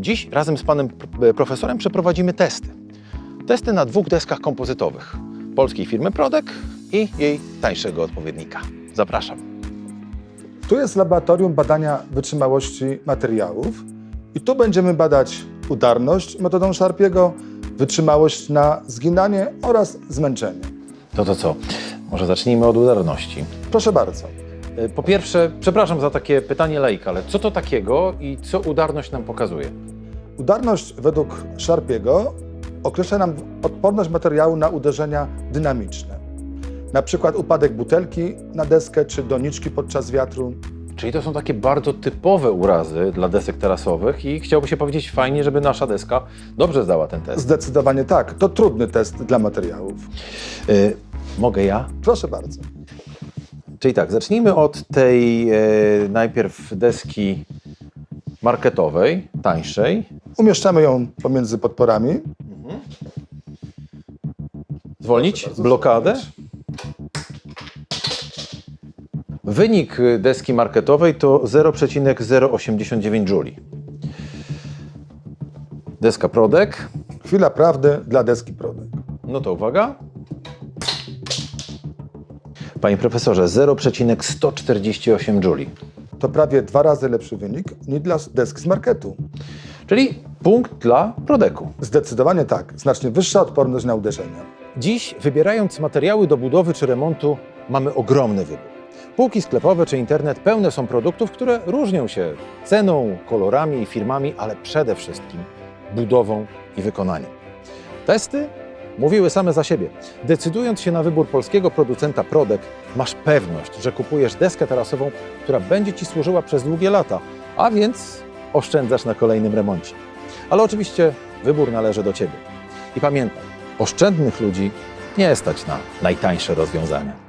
Dziś razem z panem pr- profesorem przeprowadzimy testy. Testy na dwóch deskach kompozytowych polskiej firmy Prodek i jej tańszego odpowiednika. Zapraszam. Tu jest laboratorium badania wytrzymałości materiałów i tu będziemy badać udarność metodą Sharpiego, wytrzymałość na zginanie oraz zmęczenie. To to co? Może zacznijmy od udarności. Proszę bardzo. Y, Po pierwsze, przepraszam za takie pytanie laika, ale co to takiego i co udarność nam pokazuje? Udarność według Sharpiego określa nam odporność materiału na uderzenia dynamiczne. Na przykład upadek butelki na deskę czy doniczki podczas wiatru. Czyli to są takie bardzo typowe urazy dla desek terasowych i chciałoby się powiedzieć fajnie, żeby nasza deska dobrze zdała ten test. Zdecydowanie tak, to trudny test dla materiałów. Y, mogę ja? Proszę bardzo. Czyli tak, zacznijmy od tej e, najpierw deski marketowej, tańszej. Umieszczamy ją pomiędzy podporami. Zwolnić blokadę. Wynik deski marketowej to 0,089 Joule. Deska Prodek. Chwila prawdy dla deski Prodek. No to uwaga. Panie profesorze, 0,148 Joule. To prawie dwa razy lepszy wynik niż dla desk z marketu. Czyli punkt dla Prodeku. Zdecydowanie tak, znacznie wyższa odporność na uderzenia. Dziś, wybierając materiały do budowy czy remontu, mamy ogromny wybór. Półki sklepowe czy internet pełne są produktów, które różnią się ceną, kolorami i firmami, ale przede wszystkim budową i wykonaniem. Testy mówiły same za siebie. Decydując się na wybór polskiego producenta Prodek, masz pewność, że kupujesz deskę tarasową, która będzie Ci służyła przez długie lata, a więc oszczędzasz na kolejnym remoncie. Ale oczywiście wybór należy do Ciebie. I pamiętaj, oszczędnych ludzi nie stać na najtańsze rozwiązania.